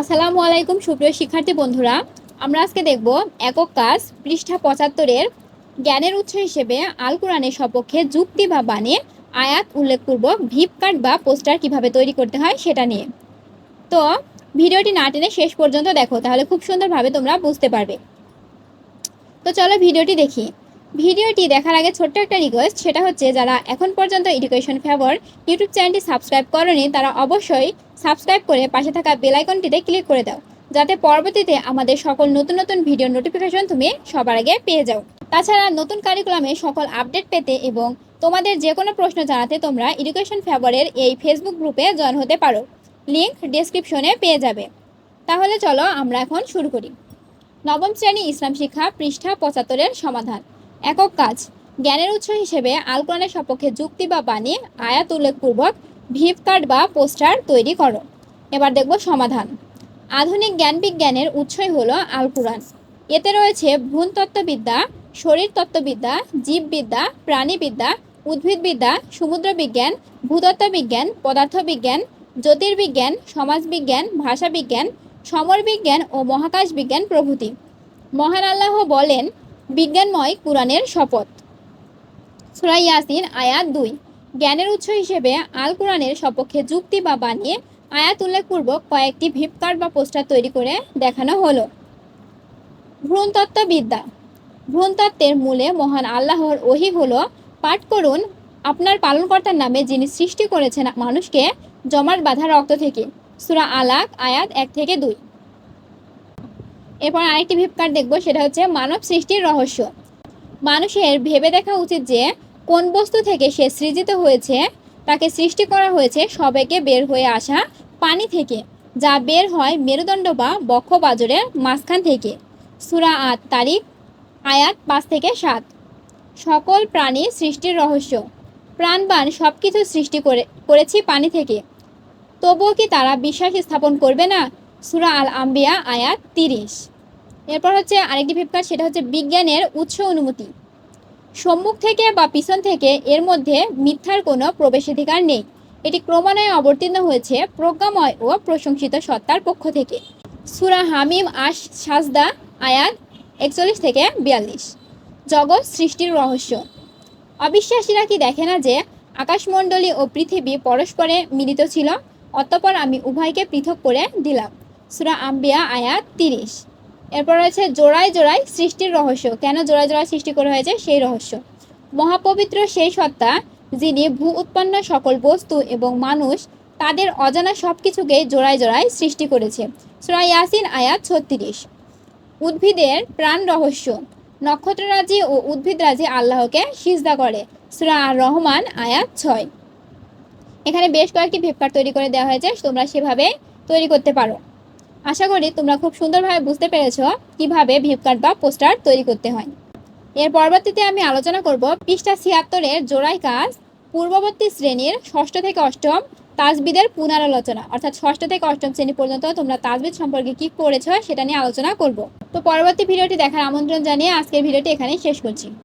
আসসালামু আলাইকুম, সুপ্রিয় শিক্ষার্থী বন্ধুরা। আমরা আজকে দেখব একক কাজ পৃষ্ঠা পঁচাত্তরের জ্ঞানের উৎস হিসেবে আল কোরআনের সপক্ষে যুক্তি বা বানে আয়াত উল্লেখপূর্বক ভিপ কার্ড বা পোস্টার কীভাবে তৈরি করতে হয় সেটা নিয়ে। তো ভিডিওটি না টেনে শেষ পর্যন্ত দেখো, তাহলে খুব সুন্দরভাবে তোমরা বুঝতে পারবে। তো চলো ভিডিওটি দেখি। ভিডিওটি দেখার আগে ছোট্ট একটা রিকোয়েস্ট সেটা হচ্ছে যারা এখন পর্যন্ত এডুকেশন ফেভার ইউটিউব চ্যানেলটি সাবস্ক্রাইব করনি, তারা অবশ্যই সাবস্ক্রাইব করে পাশে থাকা বেল আইকনটিতে ক্লিক করে দাও। যাতে পরবর্তীতে আমাদের সকল নতুন নতুন ভিডিও নোটিফিকেশন তুমি সবার আগে পেয়ে যাও। তাছাড়া নতুন কারিকুলামে সকল আপডেট পেতে এবং তোমাদের যে কোনো প্রশ্ন জানাতে তোমরা এডুকেশন ফেভারের এই ফেসবুক গ্রুপে জয়েন হতে পারো। লিঙ্ক ডেসক্রিপশনে পেয়ে যাবে। তাহলে চলো আমরা এখন শুরু করি। নবম শ্রেণি ইসলাম শিক্ষা পৃষ্ঠা পঁচাত্তরের সমাধান। একক কাজ। জ্ঞানের উৎস হিসেবে আল কোরআনের সপক্ষে যুক্তি বা বাণী, আয়াত উল্লেখপূর্বক ভিপ কার্ড বা পোস্টার তৈরি করো। এবার দেখব সমাধান। আধুনিক জ্ঞান বিজ্ঞানের উৎসই হলো আল কোরআন এতে রয়েছে ভ্রূণতত্ত্ববিদ্যা, শরীরতত্ত্ববিদ্যা, জীববিদ্যা, প্রাণীবিদ্যা, উদ্ভিদবিদ্যা, সমুদ্রবিজ্ঞান, ভূতত্ত্ববিজ্ঞান, পদার্থবিজ্ঞান, জ্যোতির্বিজ্ঞান, সমাজবিজ্ঞান, ভাষাবিজ্ঞান, সমরবিজ্ঞান ও মহাকাশ বিজ্ঞান প্রভৃতি। মহান আল্লাহ বলেন বিজ্ঞানময় কোরআনের শপথ। সূরা ইয়াসিন, আয়াত দুই। জ্ঞানের উৎস হিসেবে আল কোরআনের সপক্ষে যুক্তি বা বানিয়ে আয়াত উল্লেখপূর্বক কয়েকটি ভিপকার্ড বা পোস্টার তৈরি করে দেখানো হলো। ভ্রূণতত্ত্ববিদ্যা। ভ্রূণতত্ত্বের মূলে মহান আল্লাহর ওহি হলো, পাঠ করুন আপনার পালনকর্তার নামে যিনি সৃষ্টি করেছেন মানুষকে জমাট বাঁধা রক্ত থেকে। সূরা আলাক, আয়াত এক থেকে দুই। এরপর আরেকটি ভিপকার্ড দেখব, সেটা হচ্ছে মানব সৃষ্টির রহস্য। মানুষের ভেবে দেখা উচিত যে, কোন বস্তু থেকে সে সৃজিত হয়েছে, তাকে সৃষ্টি করা হয়েছে সবেকে বের হয়ে আসা পানি থেকে, যা বের হয় মেরুদণ্ড বা বক্ষ বাজরের মাঝখান থেকে। সুরা আট তারিখ আয়াত পাঁচ থেকে সাত। সকল প্রাণী সৃষ্টির রহস্য। প্রাণবান সব কিছু সৃষ্টি করে, করেছি পানি থেকে। তবুও কি তারা বিশ্বাস স্থাপন করবে না? সুরা আল আম্বিয়া আয়াত তিরিশ। এরপর হচ্ছে আরেকটি ফ্লিপকার্ট সেটা হচ্ছে বিজ্ঞানের উৎস অনুমতি সম্মুখ থেকে বা পিছন থেকে এর মধ্যে মিথ্যার কোনো প্রবেশাধিকার নেই। এটি ক্রমান্বয়ে অবতীর্ণ হয়েছে প্রজ্ঞাময় ও প্রশংসিত সত্তার পক্ষ থেকে। সুরা হামিম, আশ, সাজদা, আয়াত একচল্লিশ থেকে বিয়াল্লিশ। জগৎ সৃষ্টির রহস্য। অবিশ্বাসীরা কি দেখে না যে আকাশমণ্ডলী ও পৃথিবী পরস্পরে মিলিত ছিল? অতঃপর আমি উভয়কে পৃথক করে দিলাম। সুরা আম্বিয়া, আয়াত তিরিশ। এরপর রয়েছে জোড়ায় জোড়ায় সৃষ্টির রহস্য। কেন জোড়ায় জোড়ায় সৃষ্টি করা হয়েছে সেই রহস্য? মহাপবিত্র সেই সত্তা, যিনি ভূ উৎপন্ন সকল বস্তু এবং মানুষ, তাদের অজানা সব কিছুকে জোড়ায় জোড়ায় সৃষ্টি করেছে। সুরা ইয়াসিন, আয়াত ছত্রিশ। উদ্ভিদের প্রাণ রহস্য। নক্ষত্ররাজি ও উদ্ভিদরাজি আল্লাহকে সিজদা করে। সুরা রহমান, আয়াত ছয়। এখানে বেশ কয়েকটি ভেপকার তৈরি করে দেওয়া হয়েছে, তোমরা সেভাবে তৈরি করতে পারো। আশা করি তোমরা খুব সুন্দরভাবে বুঝতে পেরেছ কীভাবে ভিপকার্ড বা পোস্টার তৈরি করতে হয়। এর পরবর্তীতে আমি আলোচনা করব পৃষ্ঠা ছিয়াত্তরের জোড়াই কাজ, পূর্ববর্তী শ্রেণির ষষ্ঠ থেকে অষ্টম তাজবিদের পুনরালোচনা। অর্থাৎ ষষ্ঠ থেকে অষ্টম শ্রেণি পর্যন্ত তোমরা তাজবিদ সম্পর্কে কি করেছ সেটা নিয়ে আলোচনা করব। তো পরবর্তী ভিডিওটি দেখার আমন্ত্রণ জানিয়ে আজকের ভিডিওটি এখানেই শেষ করছি।